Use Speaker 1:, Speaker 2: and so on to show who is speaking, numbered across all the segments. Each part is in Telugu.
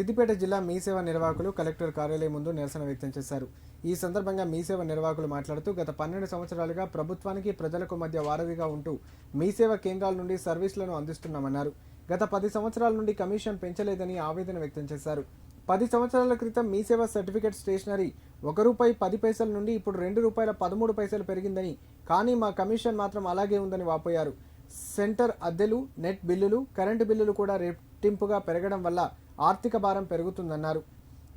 Speaker 1: సిద్దిపేట జిల్లా మీసేవ నిర్వాహకులు కలెక్టర్ కార్యాలయం ముందు నిరసన వ్యక్తం చేశారు. ఈ సందర్భంగా మీసేవ నిర్వాహకులు మాట్లాడుతూ గత పన్నెండు సంవత్సరాలుగా ప్రభుత్వానికి ప్రజలకు మధ్య వారధిగా ఉంటూ మీసేవ కేంద్రాల నుండి సర్వీసులను అందిస్తున్నామన్నారు. గత పది సంవత్సరాల నుండి కమిషన్ పెంచలేదని ఆవేదన వ్యక్తం చేశారు. పది సంవత్సరాల క్రితం మీసేవ సర్టిఫికేట్ స్టేషనరీ ఒక రూపాయి పది పైసల నుండి ఇప్పుడు రెండు రూపాయల పదమూడు పైసలు పెరిగిందని కానీ మా కమిషన్ మాత్రం అలాగే ఉందని వాపోయారు. సెంటర్ అద్దెలు నెట్ బిల్లులు కరెంటు బిల్లులు కూడా రెట్టింపుగా పెరగడం వల్ల ఆర్థిక భారం పెరుగుతుందన్నారు.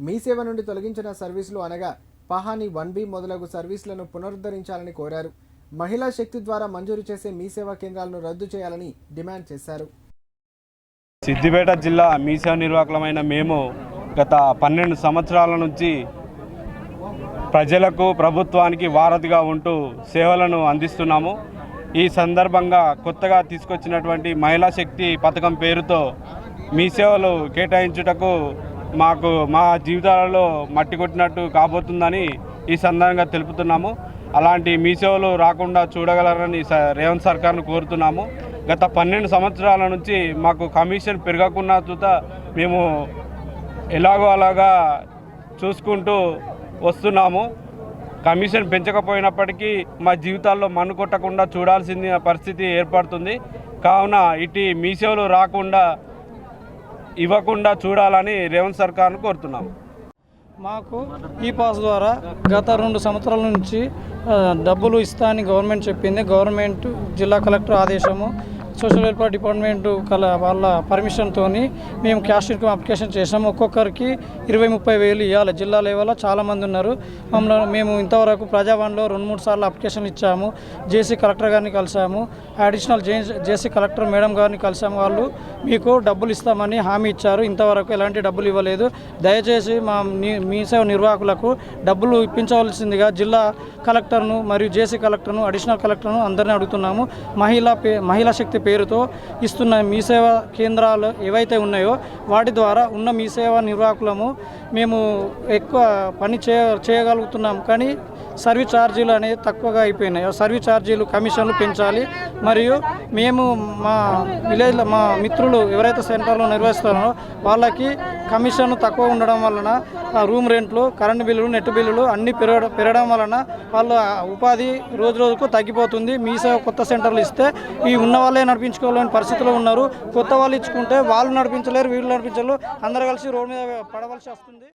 Speaker 1: మీ సేవ నుండి తొలగించిన సర్వీసులు అనగా పహాని వన్ బి మొదలగు సర్వీసులను పునరుద్ధరించాలని కోరారు. మహిళా శక్తి ద్వారా మంజూరు చేసే మీ సేవా కేంద్రాలను రద్దు చేయాలని డిమాండ్ చేశారు.
Speaker 2: సిద్దిపేట జిల్లా మీసేవ నిర్వాహకులమైన మేము గత పన్నెండు సంవత్సరాల నుంచి ప్రజలకు ప్రభుత్వానికి వారధిగా ఉంటూ సేవలను అందిస్తున్నాము. ఈ సందర్భంగా కొత్తగా తీసుకొచ్చినటువంటి మహిళా శక్తి పథకం పేరుతో మీ సేవలు కేటాయించుటకు మాకు మా జీవితాలలో మట్టి కొట్టినట్టు కాబోతుందని ఈ సందర్భంగా తెలుపుతున్నాము. అలాంటి మీ సేవలు రాకుండా చూడగలరని స- రేవంత్ సర్కార్ను కోరుతున్నాము. గత పన్నెండు సంవత్సరాల నుంచి మాకు కమిషన్ పెరగకుండా చూత మేము ఎలాగో అలాగా చూసుకుంటూ వస్తున్నాము. కమిషన్ పెంచకపోయినప్పటికీ మా జీవితాల్లో మన్ను కొట్టకుండా చూడాల్సిన పరిస్థితి ఏర్పడుతుంది. కావున ఇటు మీ సేవలు రాకుండా ఇవ్వకుండా చూడాలని రేవంత్ సర్కార్ను కోరుతున్నాము.
Speaker 3: మాకు ఈ పాస్ ద్వారా గత రెండు సంవత్సరాల నుంచి డబ్బులు ఇస్తా అని గవర్నమెంట్ చెప్పింది. గవర్నమెంట్ జిల్లా కలెక్టర్ ఆదేశము సోషల్ వెల్ఫేర్ డిపార్ట్మెంట్ కల వాళ్ళ పర్మిషన్తో మేము క్యాష్ ఇన్కమ్ అప్లికేషన్ చేసాము ఒక్కొక్కరికి ఇరవై ముప్పై వేలు ఇవ్వాలి జిల్లా లెవెల్లో చాలామంది ఉన్నారు. మమ్మల్ని మేము ఇంతవరకు ప్రజావాణిలో రెండు మూడు సార్లు అప్లికేషన్ ఇచ్చాము. జేసీ కలెక్టర్ గారిని కలిసాము. Additional J JC collector madam గారిని కలిసాము. వాళ్ళు మీకు డబ్బులు ఇస్తామని హామీ ఇచ్చారు. ఇంతవరకు ఎలాంటి డబ్బులు ఇవ్వలేదు. దయచేసి మా మీ సేవ నిర్వాహకులకు డబ్బులు ఇప్పించవలసిందిగా జిల్లా కలెక్టర్ను మరియు జేసీ కలెక్టర్ను అడిషనల్ కలెక్టర్ను అందరినీ అడుగుతున్నాము. మహిళా పే మహిళా శక్తి పేరుతో ఇస్తున్న మీ సేవ కేంద్రాలు ఏవైతే ఉన్నాయో వాటి ద్వారా ఉన్న మీ సేవ నిర్వాహకులము మేము ఎక్కువ పని చేయ చేయగలుగుతున్నాం కానీ సర్వీస్ ఛార్జీలు అనేది తక్కువగా అయిపోయినాయి. సర్వీస్ ఛార్జీలు కమిషన్లు పెంచాలి. మరియు మేము మా విలేజ్లో మా మిత్రులు ఎవరైతే సెంటర్లో నిర్వహిస్తున్నారో వాళ్ళకి కమిషన్ తక్కువ ఉండడం వలన రూమ్ రెంట్లు కరెంటు బిల్లులు నెట్ బిల్లులు అన్నీ పెరగడం పెరగడం వలన వాళ్ళ ఉపాధి రోజు రోజుకు తగ్గిపోతుంది. మీ సేవ కొత్త సెంటర్లు ఇస్తే ఈ ఉన్న వాళ్ళే నడిపించుకోవాలని పరిస్థితిలో ఉన్నారు. కొత్త వాళ్ళు ఇచ్చుకుంటే వాళ్ళు నడిపించలేరు వీళ్ళు నడిపించలేరు. అందరు కలిసి రోడ్డు మీద పడవలసి వస్తుంది.